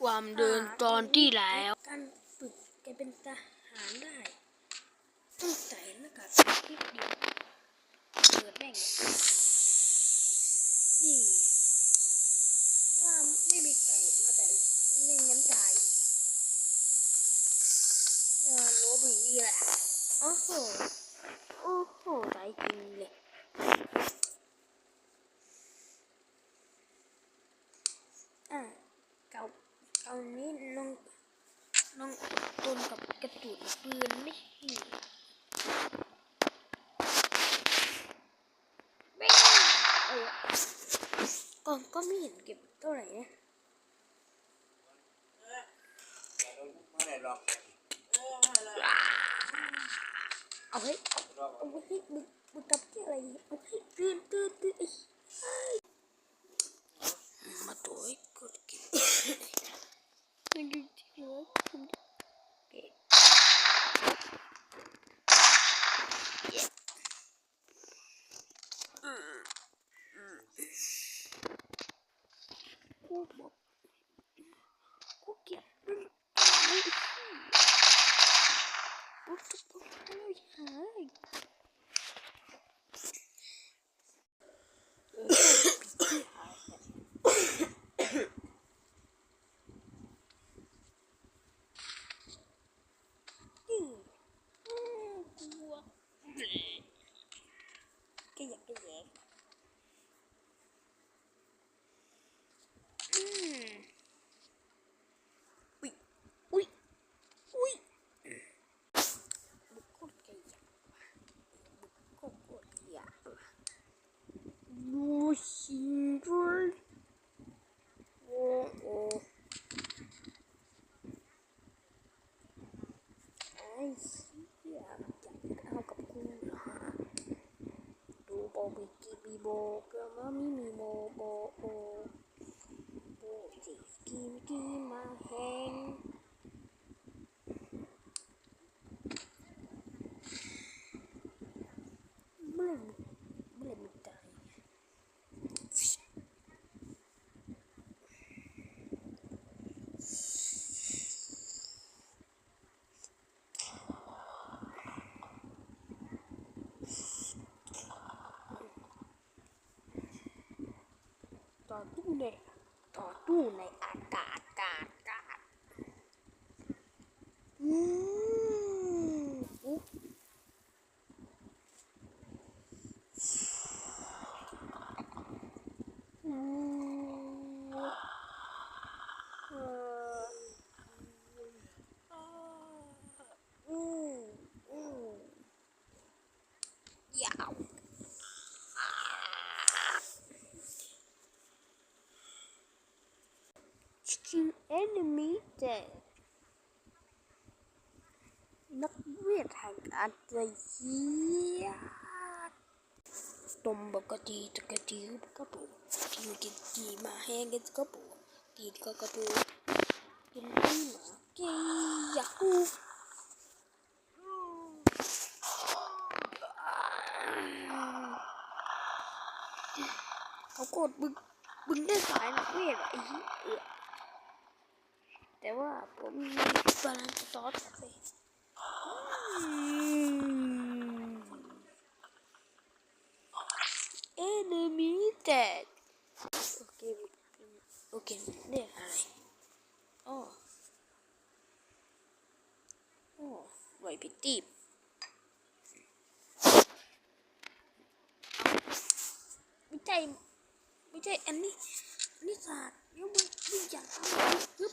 ความเดินตอนที่แล้วการฝึกแกเป็นทหารได้ต้องใส่หน้ากากนิดเดียวเปิดแม่งนี่ถ้าไม่มีไก่มาแต่ไม่งั้นตายเออโนบีแหละโอ้โหโอ้โหตายจริงเลย อะเก่าเก่านี้น้อง น้องตุนกับกระตุนปืนไม่ใช่ไม่เออก็ก็ไม่เห็นเก็บเท่าไหร่นะไม่ได้หรอกเอาเฮ้ยเอาเฮ้ยมึงมึงทำที่อะไรเอาเฮ้ยตื่นตื่นตื่นไอ้มาตัวให้กดเก็บมันจริงๆเหร grandma mimi mo mo o bo ki ki ma hen ต่อตู้ในต่อตู้ในอากาศกาศกาศอืมอุ๊บอืมเอ่ออืมอืมยาว Chicken แจนักเวทแห่งอาจจะเยียดตมบกตีตะกตีกระปุกทีมกินตีมาแห้งกันกระปุกตีก็กระปุกกินตีหมาเกียฮูเขากดบึงบึงได้สายนักเวทไอ้เหี้ยเออ แต่ว่าผมมีบาลานซ์ซอสเลยเอืม enemy dead โอเคโอเคเรียกอะไรอ๋ออ๋อไหวพิตีบไม่ใช่ไม่ใช่อันนี้นนี้ศาสตร์เดี๋ยวมึงมึงอย่าทำยึบ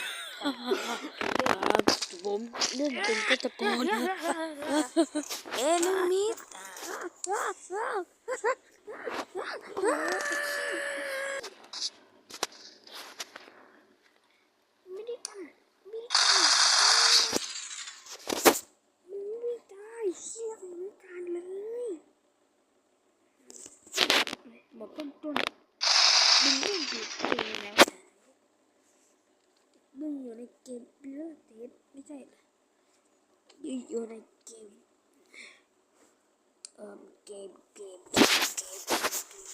ผมเล่นเป็นกตะกรเอ้ลุงมิดไม่ได้ทำไม่ได้ทำมันไม่ได้เชี่ยมันการเลยมาต้นต้นมันต้องบิดเอง เกมเลือดเทสไม่ใช่เหรอยู่อยู่ในเกมเอ่อเกมเกมเกมเกมเกม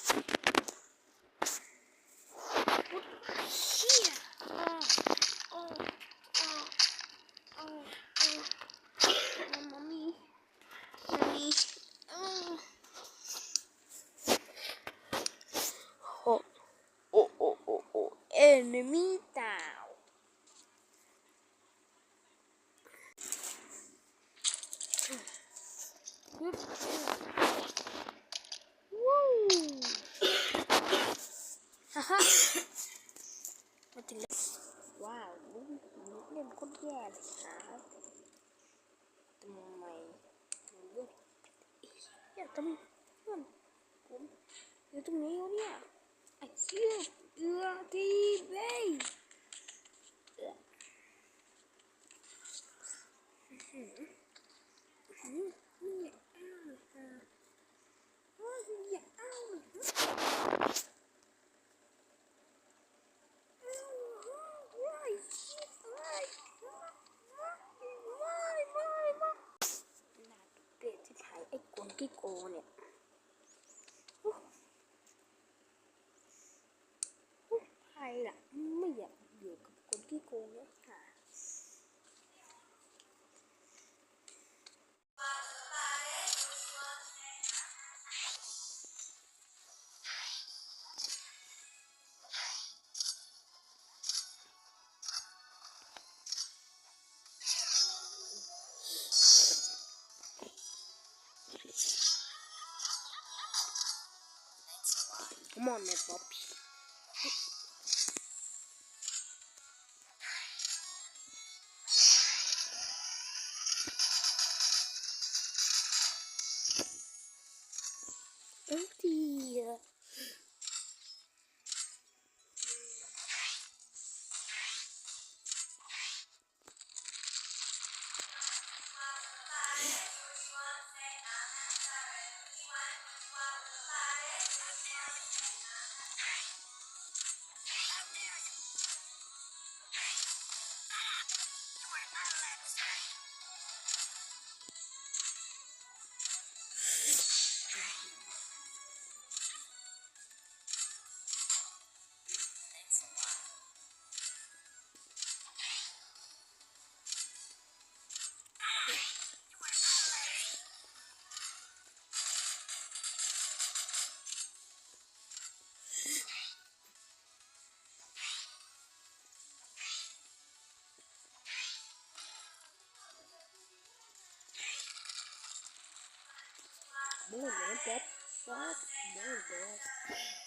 เชี่ยอ้ออ้ออ้ออ้ออ้อมามีมามีอ้อโอ้โอ้โอ้โอ้โอ้ enemy down ฮึบวู้ฮ่าฮ่ามาถึงแล้ วว้าวลูกลูกเล่นโคตรแย่เลยครับทำไมเลือกอยากทำเลือดผมอยู่ตรงนี้วะเนี่ยไอ้เชี่ยเอือที่เบ้ยเอืออื้อหืออื้อหืออย่าอ้าวเลยค่ะอ้าวอย่าอ้าวเลยค่ะอ้าวว้ายว้ายว้ายว้ายว้ายว้ายน่าเกลียดที่ถ่าย ไอ้ มอนใน ป๊อป